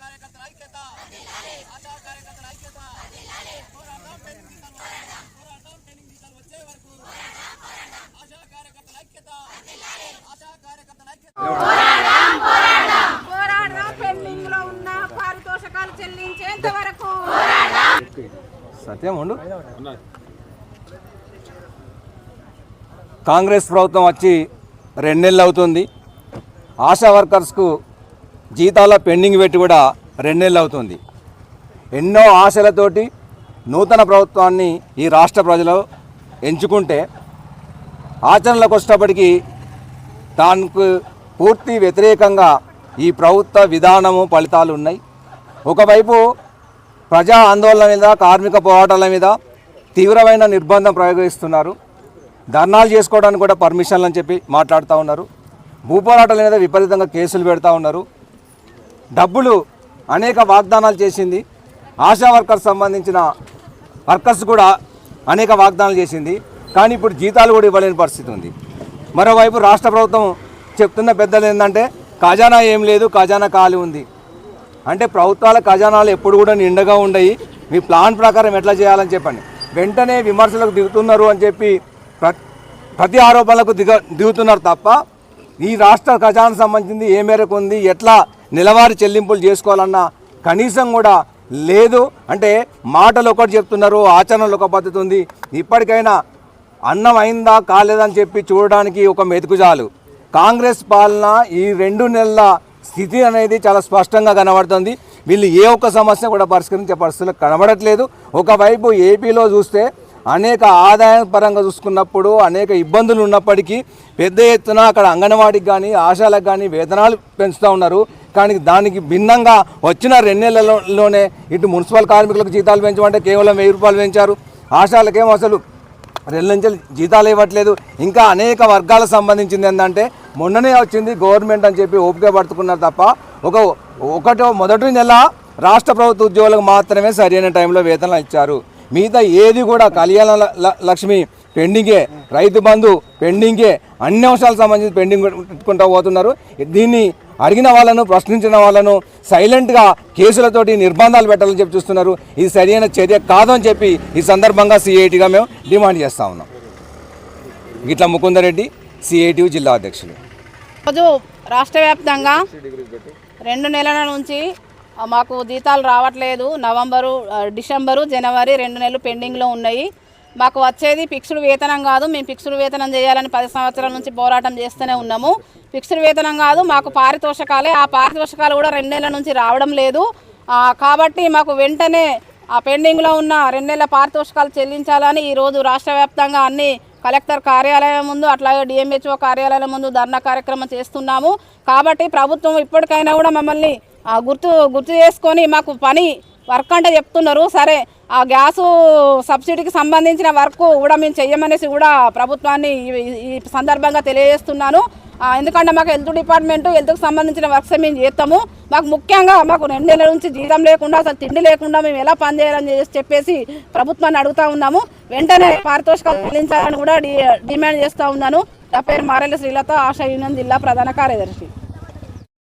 కార్యకర్తల ఐక్యత. పోరాటం పెండింగ్ జీతాలు పోరాటం జీతాలు వచ్చే వరకు. ఆశా కార్యకర్తల ఐక్యత. ఆశా కార్యకర్తల ఐక్యత. పోరాడదాం పెండింగ్లో ఉన్న పారితోషకాలు చెల్లించేంత వరకు. సత్యం ఉండు. కాంగ్రెస్ ప్రభుత్వం వచ్చి రెండు నెలలు అవుతుంది. ఆశా వర్కర్స్కు జీతాల పెండింగ్ పెట్టి కూడా రెండు నెలలు అవుతుంది. ఎన్నో ఆశలతోటి నూతన ప్రభుత్వాన్ని ఈ రాష్ట్ర ప్రజలు ఎంచుకుంటే ఆచరణలోకి వచ్చేటప్పటికి దానికి పూర్తి వ్యతిరేకంగా ఈ ప్రభుత్వ విధానము ఫలితాలు ఉన్నాయి. ఒకవైపు ప్రజా ఆందోళన మీద కార్మిక పోరాటాల మీద తీవ్రమైన నిర్బంధం ప్రయోగిస్తున్నారు. ధర్నాలు చేసుకోవడానికి కూడా పర్మిషన్లు అని చెప్పి మాట్లాడుతూ ఉన్నారు. భూపోరాటాల మీద విపరీతంగా కేసులు పెడతా ఉన్నారు. డబ్బులు అనేక వాగ్దానాలు చేసింది. ఆశా వర్కర్స్ సంబంధించిన వర్కర్స్ కూడా అనేక వాగ్దానాలు చేసింది. కానీ ఇప్పుడు జీతాలు కూడా ఇవ్వలేని పరిస్థితి ఉంది. మరోవైపు రాష్ట్ర ప్రభుత్వం చెప్తున్న పెద్దలు ఏంటంటే ఖజానా ఏం లేదు ఖజానా ఖాళీ ఉంది. అంటే ప్రభుత్వాల ఖజానాలు ఎప్పుడు కూడా నిండగా ఉండయి. మీ ప్లాన్ ప్రకారం ఎట్లా చేయాలని చెప్పండి. వెంటనే విమర్శలకు దిగుతున్నారు అని చెప్పి ప్రతి ఆరోపణలకు దిగ దిగుతున్నారు తప్ప ఈ రాష్ట్ర ఖజానా సంబంధించింది ఏ మేరకు ఉంది ఎట్లా నెలవారీ చెల్లింపులు చేసుకోవాలన్నా కనీసం కూడా లేదు. అంటే మాటలు ఒకటి చెప్తున్నారు ఆచరణలు ఒక పద్ధతి ఉంది. ఇప్పటికైనా అన్నం అయిందా కాలేదని చెప్పి చూడడానికి ఒక మెతుకు చాలు. కాంగ్రెస్ పాలన ఈ రెండు నెలల స్థితి అనేది చాలా స్పష్టంగా కనబడుతుంది. వీళ్ళు ఏ ఒక్క సమస్య కూడా పరిష్కరించే పరిస్థితులు కనబడట్లేదు. ఒకవైపు ఏపీలో చూస్తే అనేక ఆదాయ పరంగా చూసుకున్నప్పుడు అనేక ఇబ్బందులు ఉన్నప్పటికీ పెద్ద ఎత్తున అక్కడ అంగన్వాడికి కానీ ఆశాలకు కానీ వేతనాలు పెంచుతూ ఉన్నారు. కానీ దానికి భిన్నంగా వచ్చిన రెండేళ్ళలోనే ఇటు మున్సిపల్ కార్మికులకు జీతాలు పెంచమంటే కేవలం వెయ్యి రూపాయలు పెంచారు. ఆశాలకేమో అసలు రెండు నుంచి జీతాలు ఇవ్వట్లేదు. ఇంకా అనేక వర్గాలకు సంబంధించింది ఏంటంటే మొన్ననే వచ్చింది గవర్నమెంట్ అని చెప్పి ఓపిక పడుతుకున్నారు తప్ప ఒక ఒకటో మొదటి నెల రాష్ట్ర ప్రభుత్వ ఉద్యోగులకు మాత్రమే సరైన టైంలో వేతనాలు ఇచ్చారు. మిగతా ఏది కూడా కళ్యాణ ల- లక్ష్మి పెండింగే రైతు బంధు పెండింగే అన్ని అంశాలకు సంబంధించి పెండింగ్ పెట్టుకుంటూ పోతున్నారు. దీన్ని అడిగిన వాళ్ళను ప్రశ్నించిన వాళ్ళను సైలెంట్గా కేసులతోటి నిర్బంధాలు పెట్టాలని చెప్పి చూస్తున్నారు. ఇది సరైన చర్య కాదు అని చెప్పి ఈ సందర్భంగా సిఐటిగా మేము డిమాండ్ చేస్తూ ఉన్నాం. గిట్ల ముకుందరెడ్డి సిఐటి జిల్లా అధ్యక్షులు. రోజు రాష్ట్ర వ్యాప్తంగా రెండు నెలల నుంచి మాకు జీతాలు రావట్లేదు. నవంబరు డిసెంబరు జనవరి రెండు నెలలు పెండింగ్లో ఉన్నాయి. మాకు వచ్చేది ఫిక్స్డ్ వేతనం కాదు. మేము ఫిక్స్డ్ వేతనం చేయాలని పది సంవత్సరాల నుంచి పోరాటం చేస్తూనే ఉన్నాము. ఫిక్స్డ్ వేతనం కాదు మాకు పారితోషకాలే. ఆ పారితోషకాలు కూడా రెండు నెలల నుంచి రావడం లేదు. కాబట్టి మాకు వెంటనే ఆ పెండింగ్లో ఉన్న రెండు నెలల పారితోషకాలు చెల్లించాలని ఈరోజు రాష్ట్ర వ్యాప్తంగా అన్ని కలెక్టర్ కార్యాలయం ముందు అట్లాగే డిఎంహెచ్ఓ కార్యాలయం ముందు ధర్నా కార్యక్రమం చేస్తున్నాము. కాబట్టి ప్రభుత్వం ఇప్పటికైనా కూడా మమ్మల్ని గుర్తు గుర్తు చేసుకొని మాకు పని వర్క్ అంటే చెప్తున్నారు. సరే ఆ గ్యాసు సబ్సిడీకి సంబంధించిన వర్క్ కూడా మేము చెయ్యమనేసి కూడా ప్రభుత్వాన్ని ఈ- సందర్భంగా తెలియజేస్తున్నాను. ఎందుకంటే మాకు హెల్త్ డిపార్ట్మెంట్ హెల్త్కి సంబంధించిన వర్క్స్ మేము చేస్తాము. మాకు ముఖ్యంగా మాకు రెండు నెలల నుంచి జీతం లేకుండా అసలు తిండి లేకుండా మేము ఎలా పనిచేయాలని చెప్పేసి ప్రభుత్వాన్ని అడుగుతా ఉన్నాము. వెంటనే పారితోషికాలు చెల్లించాలని కూడా డి- డిమాండ్ చేస్తూ ఉన్నాను. నా పేరు మారెల శ్రీలత ఆశా యూనియన్ జిల్లా ప్రధాన కార్యదర్శి.